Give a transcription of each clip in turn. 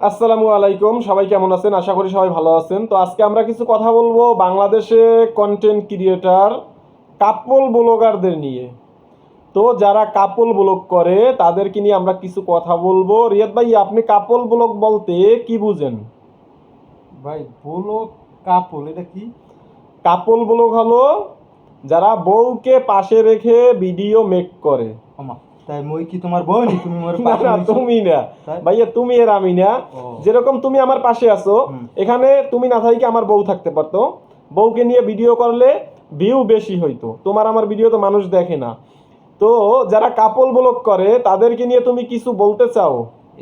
আসসালামু আলাইকুম সবাই কেমন আছেন? আশা করি সবাই ভালো আছেন। তো আজকে আমরা কিছু কথা বলব বাংলাদেশে কন্টেন্ট ক্রিয়েটার কাপল ব্লগারদের নিয়ে। তো যারা কাপল ব্লগ করে তাদেরকে নিয়ে আমরা কিছু কথা বলব। রিয়াদ ভাই আপনি কাপল ব্লগ বলতে কি বুঝেন? ভাই বলো কাপল এটা কি? কাপল ব্লগ হলো যারা বউকে পাশে রেখে ভিডিও মেক করে। আমা তাই মই কি তোমার বউ নি তুমি মোর না না তুমি না। ভাইয়া তুমি এর আমি না। যেরকম তুমি আমার পাশে আছো এখানে তুমি না থাকি আমার বউ থাকতে পারতো। বউকে নিয়ে ভিডিও করলে ভিউ বেশি হইতো। তোমার আমার ভিডিও তো মানুষ দেখে না। তো যারা কাপল ব্লগ করে তাদেরকে নিয়ে তুমি কিছু বলতে চাও?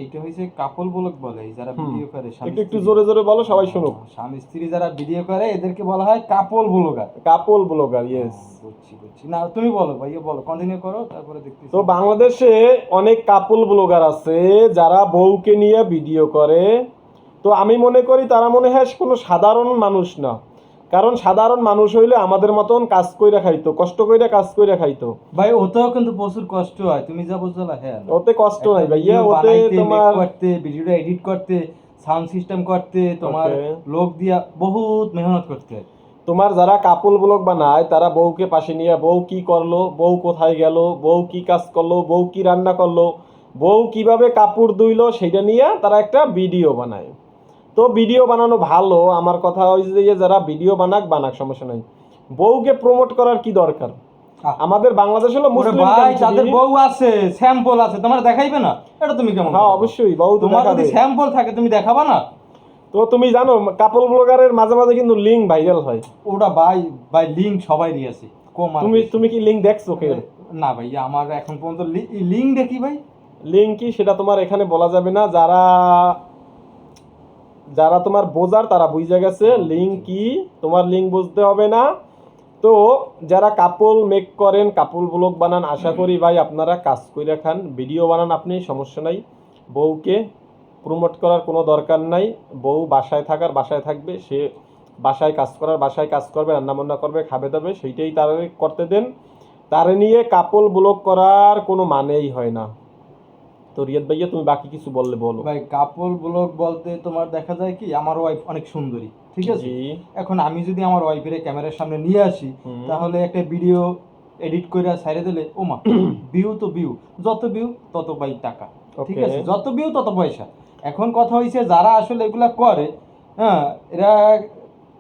এইটা হইছে কাপল ব্লগ বলে যারা ভিডিও করে স্বামী একটু একটু জোরে জোরে বলো সবাই শুনুক। স্বামী স্ত্রী যারা ভিডিও করে এদেরকে বলা হয় couple blogger. Couple blogger yes বুঝছি বুঝছি। না তুমি বলো ভাইয়া বলো কন্টিনিউ করো তারপরে দেখতেছি। তো বাংলাদেশে অনেক কাপল ব্লগার আছে যারা বউকে নিয়ে ভিডিও করে। তো আমি মনে করি তারা মনে হয় কোনো সাধারণ মানুষ না। কারণ সাধারণ মানুষ হইলে আমাদের মতন কাজ কইরা খাইতো কষ্ট কইরা কাজ কইরা খাইতো। ভাই ওতেও কিন্তু প্রচুর কষ্ট হয় তুমি যা বলছো হ্যাঁ ওতে কষ্ট নাই একটা ভাইয়া ওতে তোমার করতে ভিডিওটা এডিট করতে সাউন্ড সিস্টেম করতে তোমার লোক দিয়া বহুত মেহনত করতে হয়। তোমার যারা কাপল ব্লগ বানায় তারা বউকে পাশে নিয়ে বউ কি করল বউ কোথায় গেল বউ কি কাজ করল বউ কি রান্না করল বউ কীভাবে কাপড় ধুইলো সেটা নিয়ে তারা একটা ভিডিও বানায়। তো ভিডিও বানানো ভালো আমার কথা হয়েছে যে যারা ভিডিও বানাক বানাক সমস্যা নাই। বউকে প্রমোট করার কি দরকার? আমাদের বাংলাদেশ হলো মুসলিম ভাই যাদের বউ আছে স্যাম্পল আছে তোমার দেখাইবে না? এটা তুমি কেমন হ্যাঁ অবশ্যই বউ তোমার যদি স্যাম্পল থাকে তুমি দেখাবা না? তো তুমি জানো কাপল ব্লগারের মাঝে মাঝে কিন্তু লিঙ্ক ভাইরাল হয়। ওটা ভাই ভাই লিঙ্ক সবাই আছে কম তুমি তুমি কি লিঙ্ক দেখছ কে না ভাই আমার এখন পর্যন্ত লিঙ্ক দেখি ভাই। লিঙ্ক কি? সেটা তোমার এখানে বলা যাবে না। যারা যারা তোমার বোঝার তারা বুঝে গেছে লিঙ্ক কি তোমার লিঙ্ক বুঝতে হবে না। তো যারা কাপল মেক করেন কাপল ব্লগ বানান আশা করি ভাই আপনারা কাজ করে খান ভিডিও বানান আপনি সমস্যা নাই। বউকে প্রমোট করার কোনো দরকার নাই। বউ বাসায় থাকার বাসায় থাকবে সে বাসায় কাজ করার বাসায় কাজ করবে রান্নাবান্না করবে খাবে দাবে সেইটাই তারা করতে দেন। তারে নিয়ে কাপল ব্লগ করার কোনো মানেই হয় না। তো রিয়াদ ভাইয়া তুমি বাকি কিছু বললে বলো। ভাই কাপল ব্লগ বলতে তোমার দেখা যায় কি আমার ওয়াইফ অনেক সুন্দরী ঠিক আছে? এখন আমি যদি আমার ওয়াইফের ক্যামেরার সামনে নিয়ে আসি তাহলে একটা ভিডিও এডিট করে ছাইড়ে দিলে ও মা ভিউ তো ভিউ যত ভিউ তত ভাই টাকা ঠিক আছে? যত ভিউ তত পয়সা। এখন কথা হয়েছে যারা আসলে এগুলা করে হ্যাঁ এরা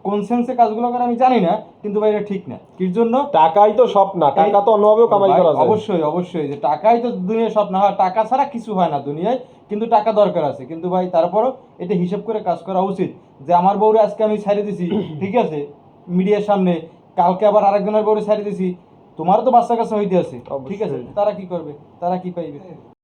কোন সেন্সে কাজগুলো করে আমি জানি না কিন্তু ভাই এটা ঠিক না। কির জন্য? টাকাই তো সব না টাকা তো অন্যভাবেও কামাই করা যায়। অবশ্যই অবশ্যই যে টাকাই তো দুনিয়া সব না হয় টাকা ছাড়া কিছু হয় না দুনিয়ায় কিন্তু টাকা দরকার আছে। কিন্তু ভাই তারপরও এটা হিসাব করে কাজ করা উচিত। যে আমার বউরে আজকে আমি ছাড়ে দিছি ঠিক আছে? মিডিয়ার সামনে কালকে আবার আরেকজনের বউরে ছাড়ে দিছি। তোমারও তো বাচ্চা কাছে হইতে আছে ঠিক আছে? তারা কি করবে? তারা কি পাইবে?